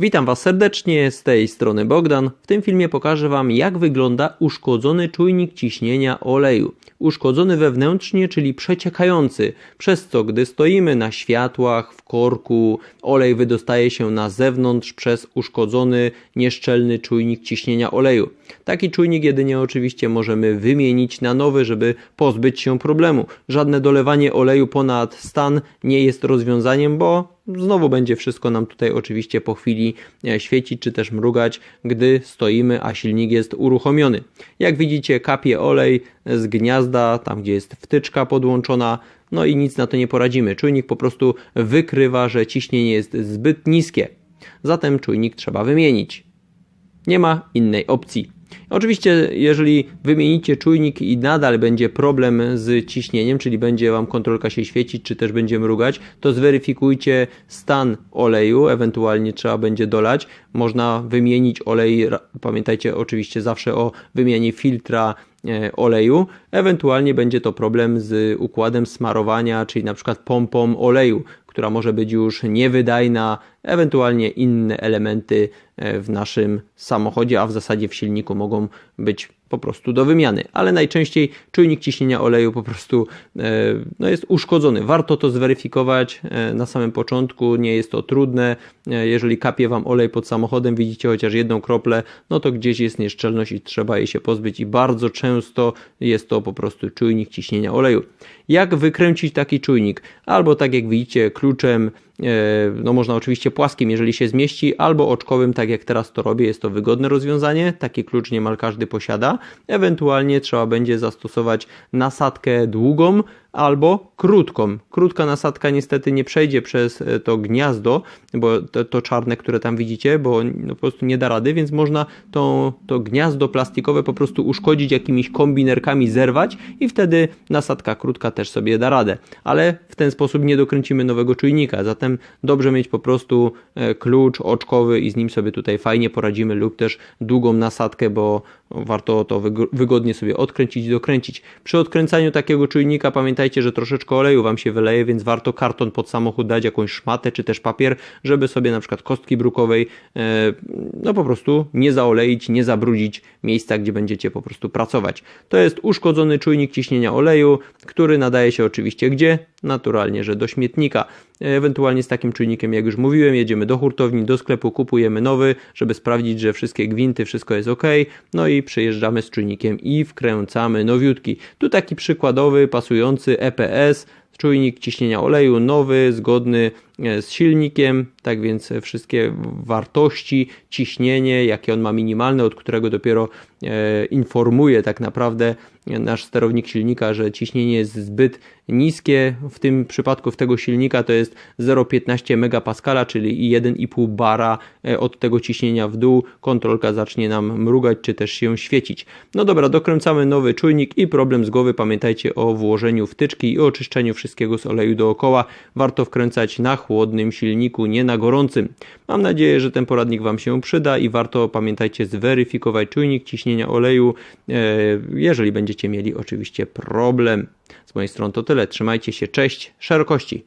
Witam Was serdecznie, z tej strony Bogdan. W tym filmie pokażę Wam jak wygląda uszkodzony czujnik ciśnienia oleju. Uszkodzony wewnętrznie, czyli przeciekający, przez co gdy stoimy na światłach, w korku, olej wydostaje się na zewnątrz przez uszkodzony, nieszczelny czujnik ciśnienia oleju. Taki czujnik jedynie oczywiście możemy wymienić na nowy, żeby pozbyć się problemu. Żadne dolewanie oleju ponad stan nie jest rozwiązaniem, bo znowu będzie wszystko nam tutaj oczywiście po chwili e, świecić czy też mrugać, gdy stoimy, a silnik jest uruchomiony. Jak widzicie, kapie olej z gniazda, tam gdzie jest wtyczka podłączona, no i nic na to nie poradzimy. Czujnik po prostu wykrywa, że ciśnienie jest zbyt niskie. Zatem czujnik trzeba wymienić. Nie ma innej opcji. Oczywiście, jeżeli wymienicie czujnik i nadal będzie problem z ciśnieniem, czyli będzie Wam kontrolka się świecić, czy też będzie mrugać, to zweryfikujcie stan oleju, ewentualnie trzeba będzie dolać. Można wymienić olej, pamiętajcie oczywiście zawsze o wymianie filtra e, oleju. Ewentualnie będzie to problem z układem smarowania, czyli na przykład pompą oleju, która może być już niewydajna, ewentualnie inne elementy e, w naszym samochodzie, a w zasadzie w silniku mogą być po prostu do wymiany. Ale najczęściej czujnik ciśnienia oleju po prostu e, no jest uszkodzony. Warto to zweryfikować e, na samym początku, nie jest to trudne. Jeżeli kapie Wam olej pod samochodem, widzicie chociaż jedną kroplę, no to gdzieś jest nieszczelność i trzeba jej się pozbyć i bardzo często jest to po prostu czujnik ciśnienia oleju. Jak wykręcić taki czujnik? Albo tak jak widzicie kluczem no można oczywiście płaskim, jeżeli się zmieści, albo oczkowym, tak jak teraz to robię, jest to wygodne rozwiązanie. Taki klucz niemal każdy posiada. Ewentualnie trzeba będzie zastosować nasadkę długą, albo krótką. Krótka nasadka niestety nie przejdzie przez e, to gniazdo, bo to, to czarne, które tam widzicie, bo no, po prostu nie da rady, więc można to, to gniazdo plastikowe po prostu uszkodzić jakimiś kombinerkami, zerwać i wtedy nasadka krótka też sobie da radę. Ale w ten sposób nie dokręcimy nowego czujnika, zatem dobrze mieć po prostu e, klucz oczkowy i z nim sobie tutaj fajnie poradzimy lub też długą nasadkę, bo warto to wygodnie sobie odkręcić i dokręcić. Przy odkręcaniu takiego czujnika pamiętajcie, że troszeczkę oleju Wam się wyleje, więc warto karton pod samochód dać, jakąś szmatę czy też papier, żeby sobie na przykład kostki brukowej e, no po prostu nie zaoleić, nie zabrudzić miejsca, gdzie będziecie po prostu pracować. To jest uszkodzony czujnik ciśnienia oleju, który nadaje się oczywiście gdzie? Naturalnie, że do śmietnika. Ewentualnie z takim czujnikiem, jak już mówiłem, jedziemy do hurtowni, do sklepu, kupujemy nowy, żeby sprawdzić, że wszystkie gwinty, wszystko jest ok. No i przejeżdżamy z czujnikiem i wkręcamy nowiutki. Tu taki przykładowy, pasujący EPS, czujnik ciśnienia oleju, nowy, zgodny e, z silnikiem, tak więc wszystkie wartości, ciśnienie, jakie on ma minimalne, od którego dopiero e, informuje tak naprawdę nasz sterownik silnika, że ciśnienie jest zbyt niskie. W tym przypadku w tego silnika to jest 0,15 MPa, czyli 1,5 bara e, od tego ciśnienia w dół. Kontrolka zacznie nam mrugać czy też się świecić. No dobra, dokręcamy nowy czujnik i problem z głowy. Pamiętajcie o włożeniu wtyczki i oczyszczeniu wszystkiego z oleju dookoła warto wkręcać na chłodnym silniku, nie na gorącym. Mam nadzieję, że ten poradnik Wam się przyda i warto pamiętajcie zweryfikować czujnik ciśnienia oleju, e, jeżeli będziecie mieli oczywiście problem. Z mojej strony to tyle. Trzymajcie się. Cześć. Szerokości.